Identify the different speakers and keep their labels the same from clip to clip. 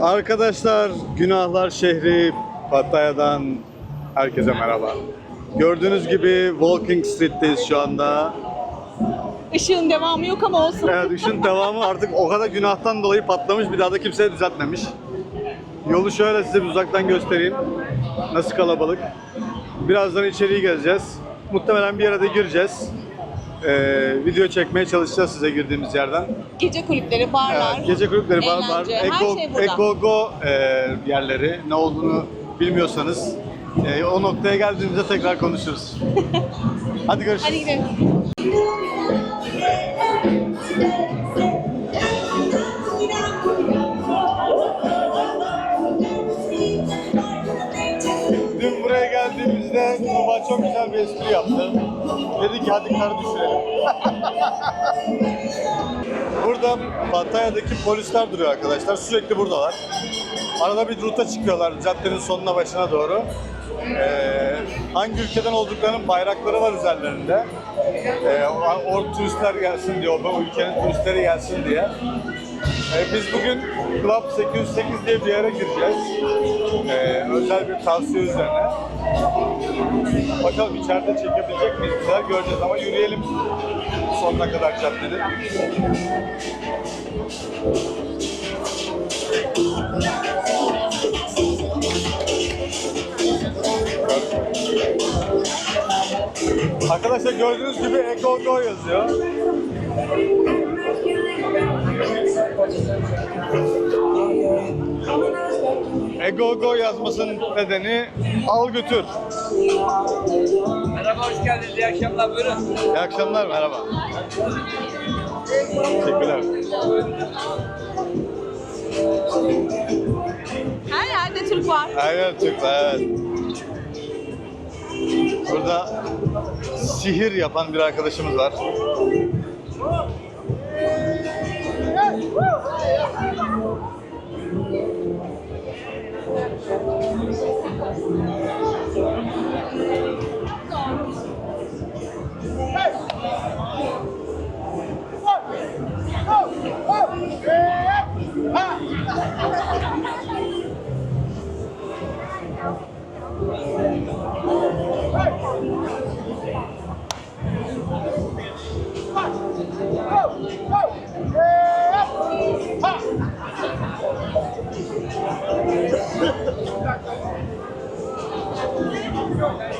Speaker 1: Arkadaşlar, Günahlar Şehri Pattaya'dan herkese merhaba. Gördüğünüz gibi Walking Street'teyiz şu anda.
Speaker 2: Işığın devamı yok ama olsun.
Speaker 1: Evet, işin devamı artık o kadar günahtan dolayı patlamış, bir daha da kimse düzeltmemiş. Yolu şöyle size bir uzaktan göstereyim. Nasıl kalabalık. Birazdan içeriye gezeceğiz. Muhtemelen bir yere de gireceğiz. Ee, video çekmeye çalışacağız size girdiğimiz yerden.
Speaker 2: Gece kulüpleri, barlar.
Speaker 1: Evet, gece kulüpleri, barlar,
Speaker 2: eğlence, her
Speaker 1: Ego,
Speaker 2: şey burada.
Speaker 1: Ego Go e, yerleri ne olduğunu bilmiyorsanız e, o noktaya geldiğimizde tekrar konuşuruz. Hadi görüşürüz.
Speaker 2: Hadi gidelim.
Speaker 1: Dün buraya geldiğimizde Tuğba çok güzel bir espri yaptı. Dedi kar düşürelim. Burada Pattaya'daki polisler duruyor arkadaşlar. Sürekli buradalar. Arada bir ruta çıkıyorlar caddenin sonuna başına doğru. Ee, hangi ülkeden olduklarının bayrakları var üzerlerinde. Ee, o, o turistler gelsin diye, o ülkenin turistleri gelsin diye. Ee, biz bugün Club 808 diye bir yere gireceğiz. Ee, özel bir tavsiye üzerine. Bakalım içeride çekebilecek miyiz? Şeyler göreceğiz ama yürüyelim sonuna kadar caddede. Arkadaşlar gördüğünüz gibi Ego Go yazıyor. Ego Go yazmasının nedeni al götür.
Speaker 3: Merhaba, hoş geldiniz. İyi akşamlar. Buyurun.
Speaker 1: İyi akşamlar, merhaba. Teşekkürler.
Speaker 2: Her yerde Türk var.
Speaker 1: Aynen Türkler, evet. Burada sihir yapan bir arkadaşımız var. Go, go.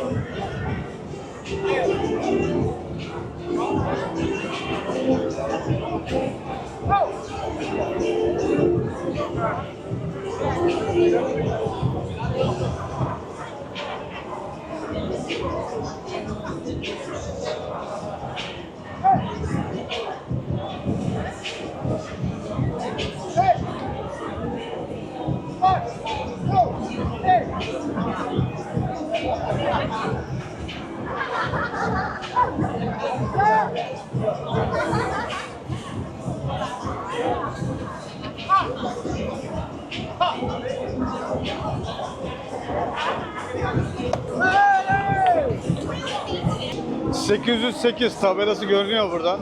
Speaker 1: ...808 tabelası görünüyor buradan.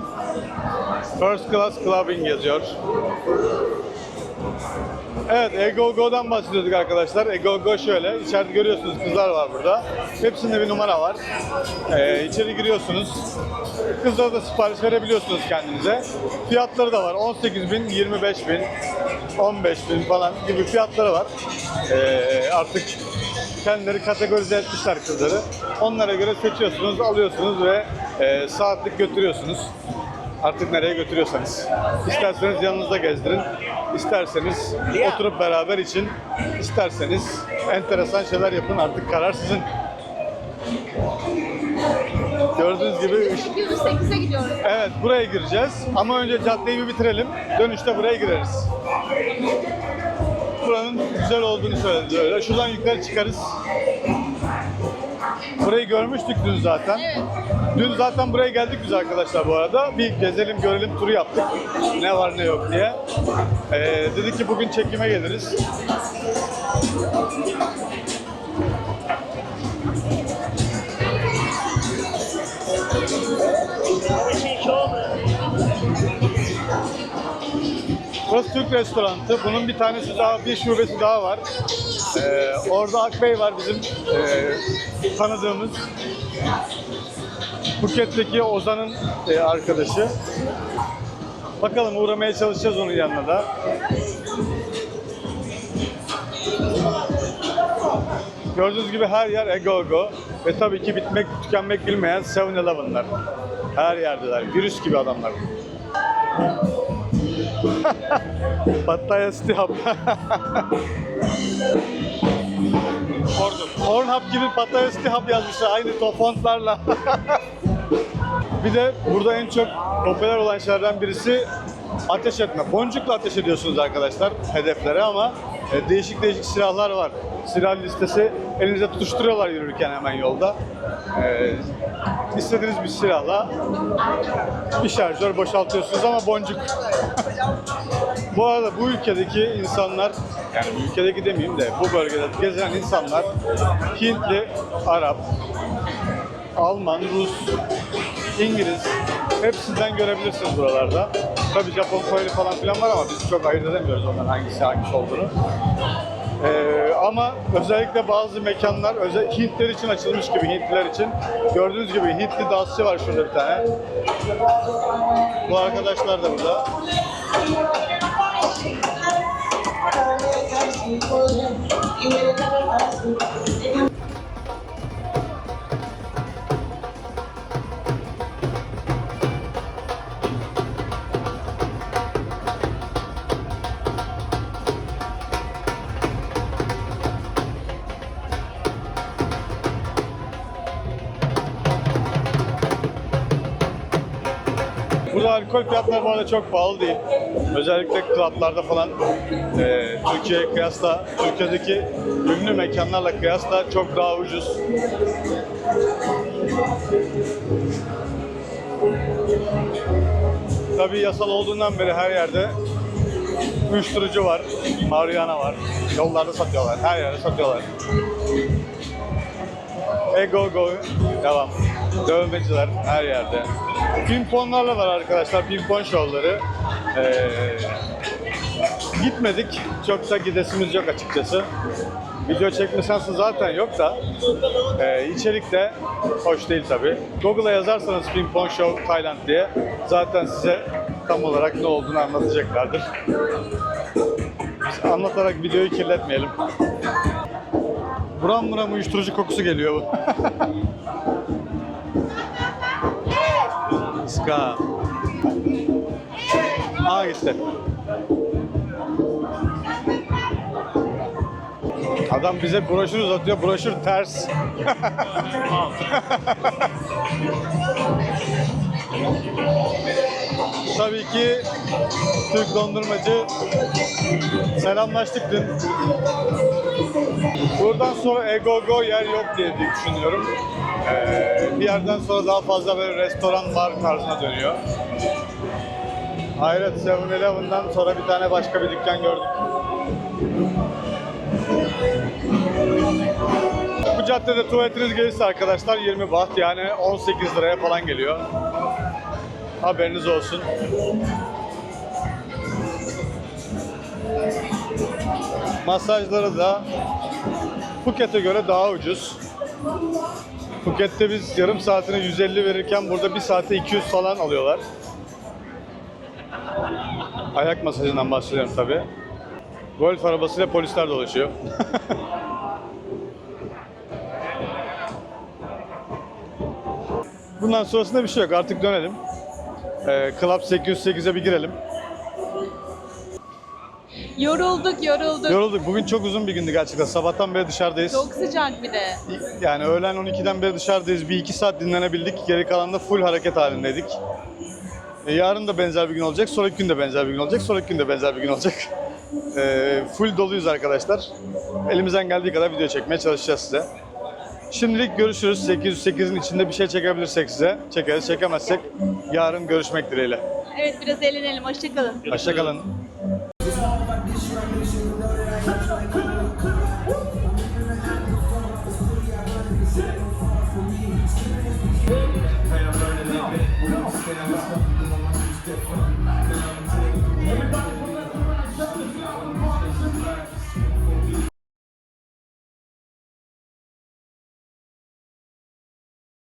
Speaker 1: First Class Clubbing yazıyor. Evet, Ego Go'dan bahsediyorduk arkadaşlar. Ego Go şöyle, içeride görüyorsunuz kızlar var burada. Hepsinde bir numara var. Ee, içeri giriyorsunuz. Kızlara da sipariş verebiliyorsunuz kendinize. Fiyatları da var. 18 bin, 25 bin, 15 bin falan gibi fiyatları var. Ee, artık kendileri kategorize etmişler kızları. Onlara göre seçiyorsunuz, alıyorsunuz ve e, saatlik götürüyorsunuz. Artık nereye götürüyorsanız. İsterseniz yanınızda gezdirin, isterseniz oturup beraber için, isterseniz enteresan şeyler yapın. Artık karar sizin. Gördüğünüz gibi ış-
Speaker 2: 8'e gidiyoruz.
Speaker 1: Evet buraya gireceğiz ama önce caddeyi bir bitirelim. Dönüşte buraya gireriz. Buranın güzel olduğunu söyledi öyle. Şuradan yukarı çıkarız. Burayı görmüştük dün zaten.
Speaker 2: Evet.
Speaker 1: Dün zaten buraya geldik biz arkadaşlar bu arada. Bir gezelim görelim turu yaptık. Ne var ne yok diye. Ee, dedik ki bugün çekime geliriz. Burası Türk restoranı. Bunun bir tanesi daha, bir şubesi daha var. Ee, orada Akbey var bizim e, tanıdığımız. Phuket'teki Ozan'ın e, arkadaşı. Bakalım uğramaya çalışacağız onun yanına da. Gördüğünüz gibi her yer Egogo ve tabii ki bitmek tükenmek bilmeyen 7-Eleven'lar. Her yerdeler. Virüs gibi adamlar. Pattaya City Hub. Pardon. Pornhub gibi Pattaya City Hub yazmışlar aynı to fontlarla. Bir de burada en çok popüler olan şeylerden birisi ateş etme. Boncukla ateş ediyorsunuz arkadaşlar hedeflere ama e, değişik değişik silahlar var. Silah listesi elinize tutuşturuyorlar yürürken hemen yolda. E, istediğiniz bir silahla bir şarjör boşaltıyorsunuz ama boncuk. bu arada bu ülkedeki insanlar, yani bu ülkedeki demeyeyim de bu bölgede gezen insanlar Hintli, Arap, Alman, Rus, İngiliz hepsinden görebilirsiniz buralarda. Tabii Japon, Koreli falan filan var ama biz çok ayırt edemiyoruz onların hangisi hangisi olduğunu. Ee, ama özellikle bazı mekanlar özel Hintler için açılmış gibi Hintliler için. Gördüğünüz gibi Hintli dansçı var şurada bir tane. Bu arkadaşlar da burada. Alkol fiyatları bu arada çok pahalı değil. Özellikle klaplarda falan e, Türkiye'ye kıyasla, Türkiye'deki ünlü mekanlarla kıyasla çok daha ucuz. Tabii yasal olduğundan beri her yerde uyuşturucu var, marihuana var. Yollarda satıyorlar, her yerde satıyorlar. Ego go devam. Dövmeciler her yerde. Pimponlarla var arkadaşlar, pimpon şovları. Ee, gitmedik, çok da gidesimiz yok açıkçası. Video çekme şansı zaten yok da e, içerik de hoş değil tabi. Google'a yazarsanız Pimpon Show Thailand diye zaten size tam olarak ne olduğunu anlatacaklardır. Biz anlatarak videoyu kirletmeyelim. Buram buram uyuşturucu kokusu geliyor bu. Ska. Aa gitti. Adam bize broşür uzatıyor. Broşür ters. Tabii ki Türk dondurmacı selamlaştık dün. Buradan sonra Egogo yer yok diye düşünüyorum. Ee, bir yerden sonra daha fazla böyle restoran bar tarzına dönüyor. Hayret 7-Eleven'dan sonra bir tane başka bir dükkan gördük. Bu caddede tuvaletiniz gelirse arkadaşlar 20 baht yani 18 liraya falan geliyor. Haberiniz olsun. Masajları da Phuket'e göre daha ucuz. Phuket'te biz yarım saatine 150 verirken burada bir saate 200 falan alıyorlar. Ayak masajından bahsediyorum tabi. Golf arabasıyla polisler dolaşıyor. Bundan sonrasında bir şey yok. Artık dönelim. Ee, Club 808'e bir girelim.
Speaker 2: Yorulduk yorulduk.
Speaker 1: Yorulduk. Bugün çok uzun bir gündü gerçekten. Sabahtan beri dışarıdayız.
Speaker 2: Çok sıcak bir de.
Speaker 1: Yani öğlen 12'den beri dışarıdayız. Bir iki saat dinlenebildik. Geri kalan da full hareket halindeydik. E, yarın da benzer bir gün olacak. Sonraki gün de benzer bir gün olacak. Sonraki gün de benzer bir gün olacak. E, full doluyuz arkadaşlar. Elimizden geldiği kadar video çekmeye çalışacağız size. Şimdilik görüşürüz. 808'in içinde bir şey çekebilirsek size çekeriz. Çekemezsek yarın görüşmek dileğiyle.
Speaker 2: Evet biraz eğlenelim. Hoşçakalın.
Speaker 1: Hoşçakalın.